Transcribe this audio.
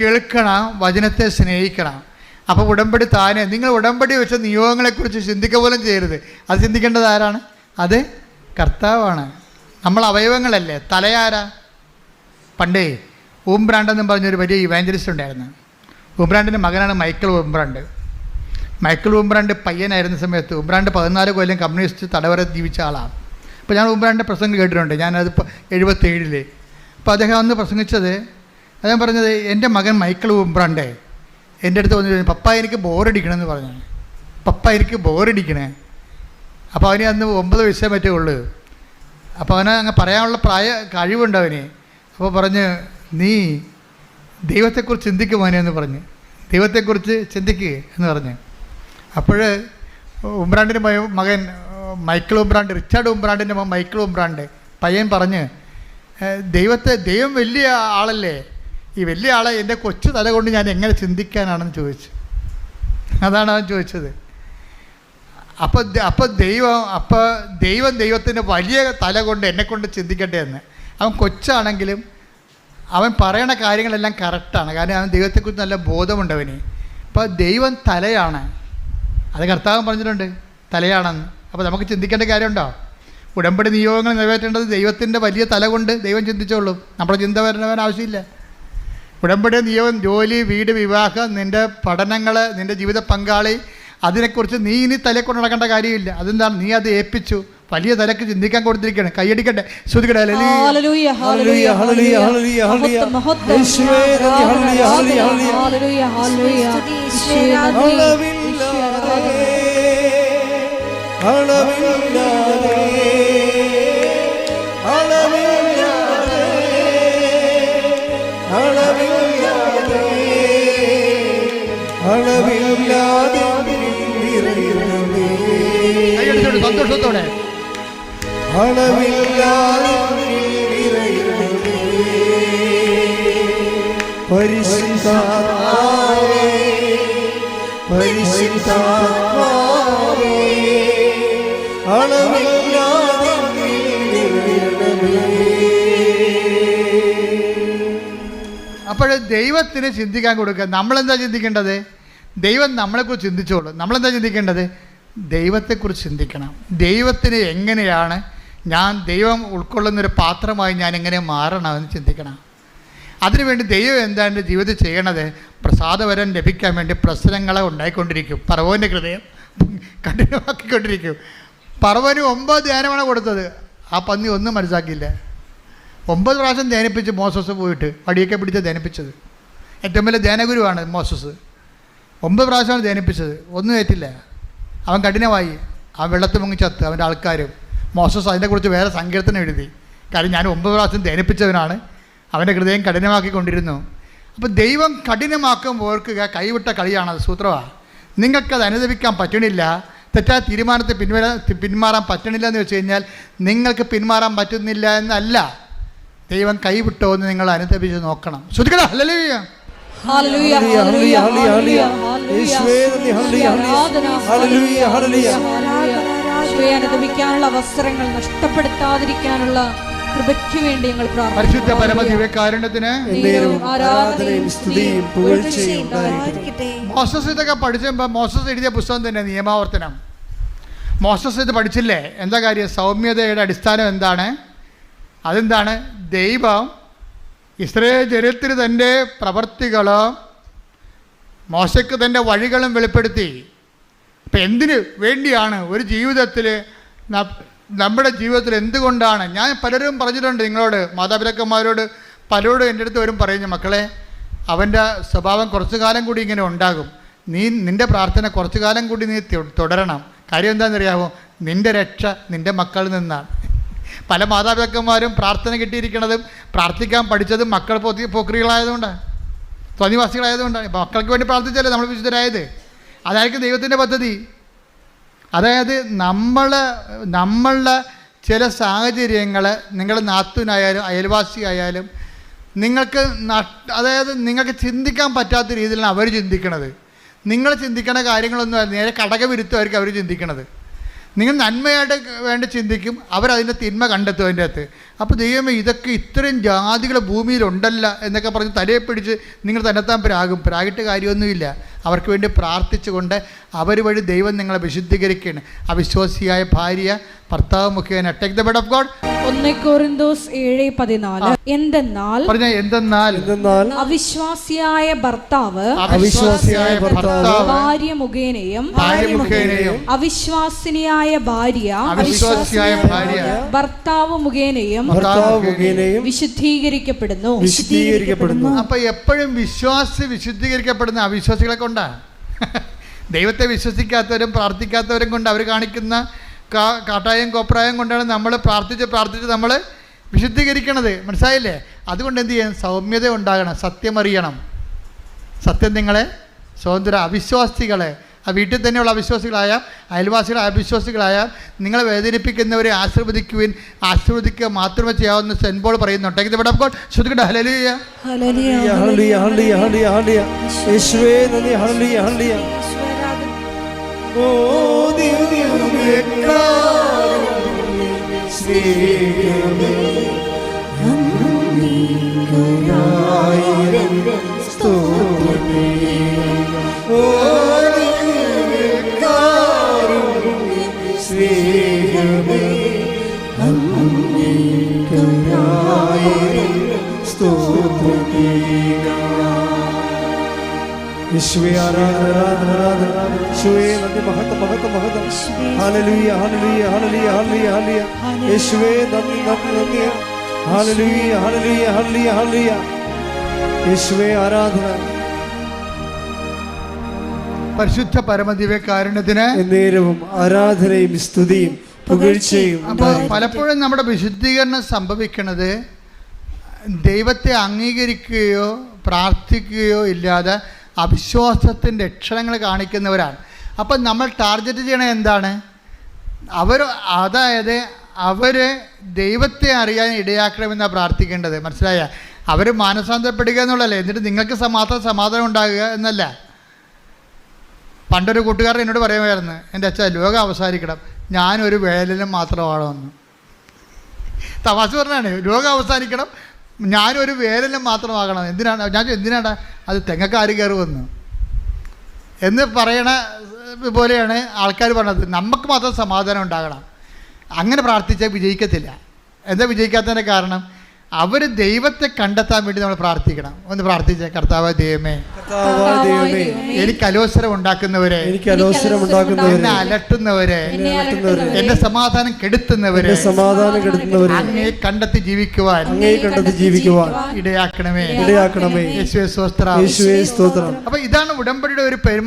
കേൾക്കണം വചനത്തെ സ്നേഹിക്കണം. അപ്പോൾ ഉടമ്പടി താനെ നിങ്ങൾ ഉടമ്പടി വെച്ച നിയോഗങ്ങളെക്കുറിച്ച് ചിന്തിക്കുക പോലും ചെയ്യരുത്. അത് ചിന്തിക്കേണ്ടത് ആരാണ്? അത് കർത്താവാണ്. നമ്മൾ അവയവങ്ങളല്ലേ? തലയാരാ? പണ്ടേ ഊംബ്രാണ്ട് എന്നും പറഞ്ഞൊരു വലിയ ഇവാഞ്ചലിസ്റ്റ് ഉണ്ടായിരുന്നു. ഊംബ്രാണ്ടിന്റെ മകനാണ് മൈക്കിൾ ഊംബ്രാണ്ട് മൈക്കിൾ ഊംബ്രാണ്ട് പയ്യനായിരുന്ന സമയത്ത് ഊംബ്രാണ്ട് പതിനാല് കൊല്ലം കമ്മ്യൂണിസ്റ്റ് തടവറ ജീവിച്ച ആളാണ്. അപ്പോൾ ഞാൻ ഊംബ്രാണ്ടിന്റെ പ്രസംഗം കേട്ടിട്ടുണ്ട്. ഞാനത് എഴുപത്തേഴിൽ അപ്പോൾ അദ്ദേഹം അന്ന് പ്രസംഗിച്ചത് അദ്ദേഹം പറഞ്ഞത് എന്റെ മകൻ മൈക്കിൾ ഊംബ്രാണ്ട് എന്റെ അടുത്ത് വന്നു ചോദിച്ചു, പപ്പ എനിക്ക് ബോറടിക്കണമെന്ന് പറഞ്ഞു. പപ്പ എനിക്ക് ബോറടിക്കണേ. അപ്പോൾ അവന് അന്ന് ഒമ്പത് വയസ്സേ പറ്റേ ഉള്ളൂ അപ്പോൾ അവന് അങ്ങ് പറയാനുള്ള പ്രായ കഴിവുണ്ട് അവന്. അപ്പോൾ പറഞ്ഞ് നീ ദൈവത്തെക്കുറിച്ച് ചിന്തിക്കും മോനെ എന്ന് പറഞ്ഞ്. ദൈവത്തെക്കുറിച്ച് ചിന്തിക്കുക എന്ന് പറഞ്ഞ്. അപ്പോൾ ഉംബ്രാണ്ടിന്റെ മകൻ മൈക്കിൾ ഉംബ്രാണ്ട് റിച്ചാർഡ് ഉംബ്രാണ്ടിന്റെ മകൻ മൈക്കിൾ ഉംബ്രാണ്ട് പയ്യൻ പറഞ്ഞ് ദൈവത്തെ ദൈവം വലിയ ആളല്ലേ ഈ വലിയ ആളെ എന്റെ കൊച്ചു തല കൊണ്ട് ഞാൻ എങ്ങനെ ചിന്തിക്കാനാണെന്ന് ചോദിച്ചു. അതാണ് അവൻ ചോദിച്ചത്. അപ്പോൾ അപ്പോൾ ദൈവം അപ്പോൾ ദൈവം ദൈവത്തിന്റെ വലിയ തല കൊണ്ട് എന്നെ കൊണ്ട് ചിന്തിക്കട്ടെ എന്ന്. അവൻ കൊച്ചാണെങ്കിലും അവൻ പറയണ കാര്യങ്ങളെല്ലാം കറക്റ്റാണ്. കാരണം അവൻ ദൈവത്തെക്കുറിച്ച് നല്ല ബോധമുണ്ട് അവന്. അപ്പോൾ ദൈവം തലയാണ്. അത് കർത്താവ് പറഞ്ഞിട്ടുണ്ട് തലയാണെന്ന്. അപ്പോൾ നമുക്ക് ചിന്തിക്കേണ്ട കാര്യമുണ്ടോ? ഉടമ്പടി നിയോഗങ്ങൾ നിറവേറ്റേണ്ടത് ദൈവത്തിന്റെ വലിയ തല കൊണ്ട് ദൈവം ചിന്തിച്ചോളൂ. നമ്മുടെ ചിന്ത വരണവൻ ആവശ്യമില്ല. ഉടമ്പടി നിയമം ജോലി വീട് വിവാഹം നിന്റെ പഠനങ്ങൾ നിന്റെ ജീവിത പങ്കാളി അതിനെക്കുറിച്ച് നീ ഇനി തലക്കൊണ്ട് നടക്കേണ്ട കാര്യമില്ല. അതെന്താണ്? നീ അത് ഏൽപ്പിച്ചു. വലിയ തലക്ക് ചിന്തിക്കാൻ കൊടുത്തിരിക്കുകയാണ്. കൈയടിക്കട്ടെ ശ്രുതിക്കട്ടെ ഹല്ലേലൂയ. அளவில்லாத சந்தோஷத்தோட அளவில்லாத பரிசுத்தார் ദൈവത്തിന് ചിന്തിക്കാൻ കൊടുക്കുക നമ്മളെന്താ ചിന്തിക്കേണ്ടത്? ദൈവം നമ്മളെക്കുറിച്ച് ചിന്തിച്ചോളൂ. നമ്മളെന്താ ചിന്തിക്കേണ്ടത്? ദൈവത്തെക്കുറിച്ച് ചിന്തിക്കണം. ദൈവത്തിന് എങ്ങനെയാണ് ഞാൻ ദൈവം ഉൾക്കൊള്ളുന്നൊരു പാത്രമായി ഞാൻ എങ്ങനെ മാറണമെന്ന് ചിന്തിക്കണം. അതിനുവേണ്ടി ദൈവം എന്താണ് ജീവിതത്തിൽ ചെയ്യണത്? പ്രസാദവരം ലഭിക്കാൻ വേണ്ടി പ്രശ്നങ്ങളെ ഉണ്ടായിക്കൊണ്ടിരിക്കും. പറവോന്റെ ഹൃദയം കഠിനമാക്കിക്കൊണ്ടിരിക്കും. പറവന് ഒമ്പത് ധ്യാനമാണ് കൊടുത്തത്. ആ പന്നി ഒന്നും മനസ്സാക്കിയില്ല ഒമ്പത് പ്രാവശ്യം ധ്യാനിപ്പിച്ച് മോസസ് പോയിട്ട് വടിയൊക്കെ പിടിച്ച് ധ്യാനിപ്പിച്ചത്. ഏറ്റവും വലിയ ധ്യാനഗുരുവാണ് മോസസ്. ഒമ്പത് പ്രാവശ്യമാണ് ധ്യാനിപ്പിച്ചത്. ഒന്നും ഏറ്റില്ല. അവൻ കഠിനമായി. ആ വെള്ളത്തിൽ മുങ്ങി ചത്ത്. അവന്റെ ആൾക്കാരും മോസസ് അതിനെക്കുറിച്ച് വേറെ സങ്കീർത്തനം എഴുതി. കാര്യം ഞാൻ ഒമ്പത് പ്രാവശ്യം ധ്യാനിപ്പിച്ചവനാണ്. അവന്റെ ഹൃദയം കഠിനമാക്കിക്കൊണ്ടിരുന്നു. അപ്പോൾ ദൈവം കഠിനമാക്കുമ്പോൾ ഓർക്കുക കൈവിട്ട കളിയാണത് സൂത്രമാണ് നിങ്ങൾക്കത് അനുദപിക്കാൻ പറ്റണില്ല. തെറ്റായ തീരുമാനത്തെ പിൻവരാ പിന്മാറാൻ പറ്റണില്ല എന്ന് വെച്ച് കഴിഞ്ഞാൽ നിങ്ങൾക്ക് പിന്മാറാൻ പറ്റുന്നില്ല എന്നല്ല. ദൈവം കൈവിട്ടോ എന്ന് നിങ്ങൾ അനുദപിച്ച് നോക്കണം. Hallelujah, hallelujah, hallelujah, hallelujah, hallelujah, hallelujah. Hallelujah. യേശുവേ, അനുദപിക്കാനുള്ള അവസരങ്ങൾ നഷ്ടപ്പെടുത്താതിരിക്കാനുള്ള കൃപയ്ക്ക് വേണ്ടി ഞങ്ങൾ പരിശുദ്ധ പരമദിവ്യകാരുണ്യത്തിന് ആരാധനയും സ്തുതിയും പുകഴ്ചയും മോസസ് ഇതൊക്കെ പഠിച്ചപ്പോൾ മോസസ് എഴുതിയ പുസ്തകം തന്നെ നിയമാവർത്തനം. മോസസ് ഇത് പഠിച്ചില്ലേ? എന്താ കാര്യം? സൗമ്യതയുടെ അടിസ്ഥാനം എന്താണ്? അതെന്താണ്? ദൈവം ഇസ്രയേൽ ജനത്തിന് തന്റെ പ്രവർത്തികളും മോശയ്ക്ക് തന്റെ വഴികളും വെളിപ്പെടുത്തി. അപ്പം എന്തിന് വേണ്ടിയാണ് ഒരു ജീവിതത്തിൽ നമ്മുടെ ജീവിതത്തിൽ എന്തുകൊണ്ടാണ്? ഞാൻ പലരും പറഞ്ഞിട്ടുണ്ട് നിങ്ങളോട് മാതാപിതാക്കന്മാരോട് പലരോടും എന്റെ അടുത്ത് വരും പറയുന്നു മക്കളെ അവന്റെ സ്വഭാവം കുറച്ചു കാലം കൂടി ഇങ്ങനെ ഉണ്ടാകും. നീ നിന്റെ പ്രാർത്ഥന കുറച്ചു കാലം കൂടി നീ തുടരണം. കാര്യം എന്താണെന്നറിയാമോ നിന്റെ രക്ഷ നിന്റെ മക്കളിൽ നിന്നാണ്. പല മാതാപിതാക്കന്മാരും പ്രാർത്ഥന കിട്ടിയിരിക്കുന്നതും പ്രാർത്ഥിക്കാൻ പഠിച്ചതും മക്കൾ പോത്തി പോക്രികളായതുകൊണ്ടാണ് സ്വാധിവാസികളായതുകൊണ്ടാണ് ഇപ്പം മക്കൾക്ക് വേണ്ടി പ്രാർത്ഥിച്ചല്ലേ നമ്മൾ വിശുദ്ധരായത്? അതായിരിക്കും ദൈവത്തിന്റെ പദ്ധതി. അതായത് നമ്മൾ നമ്മളുടെ ചില സാഹചര്യങ്ങൾ നിങ്ങൾ നാത്തുനായാലും അയൽവാസി ആയാലും നിങ്ങൾക്ക് അതായത് നിങ്ങൾക്ക് ചിന്തിക്കാൻ പറ്റാത്ത രീതിയിലാണ് അവർ ചിന്തിക്കണത്. നിങ്ങൾ ചിന്തിക്കണ കാര്യങ്ങളൊന്നും. നേരെ കടകവിരുദ്ധമായിരിക്കും അവർ ചിന്തിക്കണത്. നിങ്ങൾ നന്മയായിട്ട് വേണ്ടി ചിന്തിക്കും അവരതിന്റെ തിന്മ കണ്ടെത്തും അതിന്റെ അകത്ത്. അപ്പോൾ ദൈവമേ ഇതൊക്കെ ഇത്രയും ജാതികൾ ഭൂമിയിലുണ്ടല്ല എന്നൊക്കെ പറഞ്ഞ് തലയെ പിടിച്ച് നിങ്ങൾ തന്നെത്താൻ പ്രാകും പ്രാഗിട്ട് കാര്യമൊന്നുമില്ല. അവർക്ക് വേണ്ടി പ്രാർത്ഥിച്ചുകൊണ്ട് അവർ വഴി ദൈവം നിങ്ങളെ വിശുദ്ധീകരിക്കുകയാണ്. അവിശ്വാസിയായ ഭാര്യ ഭർത്താവ് മുഖേന take the bed of God ഒന്ന് കോറിന്തോസ് ഏഴ് പതിനാല്. എന്തെന്നാൽ പറഞ്ഞ എന്തെന്നാൽ? എന്തെന്നാൽ? അവിശ്വാസിയായ ഭർത്താവ് അവിശ്വാസിയായ ഭർത്താവ് ഭാര്യ മുഖേനയും ഭാര്യ മുഖേനയും അവിശ്വാസിനിയായ ഭാര്യ അവിശ്വാസിയായ ഭാര്യ ഭർത്താവ് മുഖേനയും ഭർത്താവ് മുഖേനയും വിശുദ്ധീകരിക്കപ്പെടുന്നു. വിശുദ്ധീകരിക്കപ്പെടുന്നു. അപ്പൊ എപ്പോഴും വിശ്വാസി വിശുദ്ധീകരിക്കപ്പെടുന്ന അവിശ്വാസികളെ കൊണ്ടാണ് ദൈവത്തെ വിശ്വസിക്കാത്തവരും പ്രാർത്ഥിക്കാത്തവരും കൊണ്ട് അവർ കാണിക്കുന്ന കാ- കാട്ടായം കോപ്രായം കൊണ്ടാണ് നമ്മൾ പ്രാർത്ഥിച്ച് പ്രാർത്ഥിച്ച് നമ്മൾ വിശുദ്ധീകരിക്കണത്. മനസ്സിലായില്ലേ? അതുകൊണ്ട് എന്ത് ചെയ്യണം? സൗമ്യത ഉണ്ടാകണം. സത്യമറിയണം. സത്യം നിങ്ങളെ സ്വതന്ത്ര അവിശ്വാസികളെ ആ വീട്ടിൽ തന്നെയുള്ള അവിശ്വാസികളായ അയൽവാസികളായ അവിശ്വാസികളായ നിങ്ങളെ വേദനിപ്പിക്കുന്നവരെ ആശീർവദിക്കുവിൻ. ആശീർവദിക്കുക മാത്രമേ ചെയ്യാവുന്ന സെൻപോൾ പറയുന്നുണ്ട് ഇവിടെ അപ്പോൾ ശ്രദ്ധിക്കട്ടെ. Hallelujah hallelujah, hallelujah, hallelujah, hallelujah. യേശുവേ നന്ദി മഹത്വം മഹത്വം മഹത്വം. Hallelujah hallelujah hallelujah hallelujah hallelujah. യേശുവേ നന്ദി നന്ദി നന്ദി. Hallelujah hallelujah hallelujah hallelujah. യേശുവേ ആരാധന. പരിശുദ്ധ പരമദിവ്യകാരുണ്യത്തിന് എന്നേരവും ആരാധനയും സ്തുതിയും പുകഴ്ചയും അപ്പോൾ പലപ്പോഴും നമ്മുടെ വിശുദ്ധീകരണം സംഭവിക്കുന്നത് ദൈവത്തെ അംഗീകരിക്കുകയോ പ്രാർത്ഥിക്കുകയോ ഇല്ലാതെ അവിശ്വാസത്തിന്റെ ലക്ഷണങ്ങൾ കാണിക്കുന്നവരാണ്. അപ്പം നമ്മൾ ടാർഗറ്റ് ചെയ്യണത് എന്താണ്? അവർ അതായത് അവർ ദൈവത്തെ അറിയാൻ ഇടയാക്കണമെന്നാണ് പ്രാർത്ഥിക്കേണ്ടത്. മനസ്സിലായ? അവർ മാനസാന്തരപ്പെടുക എന്നുള്ളതല്ലേ. എന്നിട്ട് നിങ്ങൾക്ക് മാത്രം സമാധാനം ഉണ്ടാകുക എന്നല്ല. പണ്ടൊരു കൂട്ടുകാരൻ എന്നോട് പറയുമായിരുന്നു എന്റെ അച്ഛൻ ലോകം അവസാനിക്കണം. ഞാനൊരു വേലനും മാത്രമാണോന്ന് തമാശ പറഞ്ഞാണ്. ലോകം അവസാനിക്കണം. ഞാനൊരു വേലനും മാത്രമാകണം എന്തിനാണ്? ഞാൻ എന്തിനാണ് അത് തെങ്ങക്കാര് കയറുമെന്ന് എന്ന് പറയണ പോലെയാണ് ആൾക്കാർ പറഞ്ഞത്. നമുക്ക് മാത്രം സമാധാനം ഉണ്ടാകണം. അങ്ങനെ പ്രാർത്ഥിച്ചാൽ വിജയിക്കത്തില്ല. എന്താ വിജയിക്കാത്തതിന്റെ കാരണം? അവർ ദൈവത്തെ കണ്ടെത്താൻ വേണ്ടി നമ്മൾ പ്രാർത്ഥിക്കണം. ഒന്ന് പ്രാർത്ഥിച്ച. കർത്താവ് ദൈവമേ. എനിക്ക് അലോസരം ഉണ്ടാക്കുന്നവരെ. എനിക്ക് അലോസരം ഉണ്ടാക്കുന്നവരെ. എന്നെ അലട്ടുന്നവരെ. എന്നെ സമാധാനം കെടുത്തുന്നവരെ. സമാധാനം കെടുത്തുന്നവരെ. അങ്ങേ കണ്ടെത്തി ജീവിക്കുവാൻ. അങ്ങേ കണ്ടെത്തി ജീവിക്കുവാൻ. ഇടയാക്കണമേ. ഇടയാക്കണമേ. യേശുവേ സ്വസ്ത്ര യേശുവേ സ്തോത്രം. അപ്പൊ ഇതാണ് ഉടമ്പടിയുടെ ഒരു പെരുമ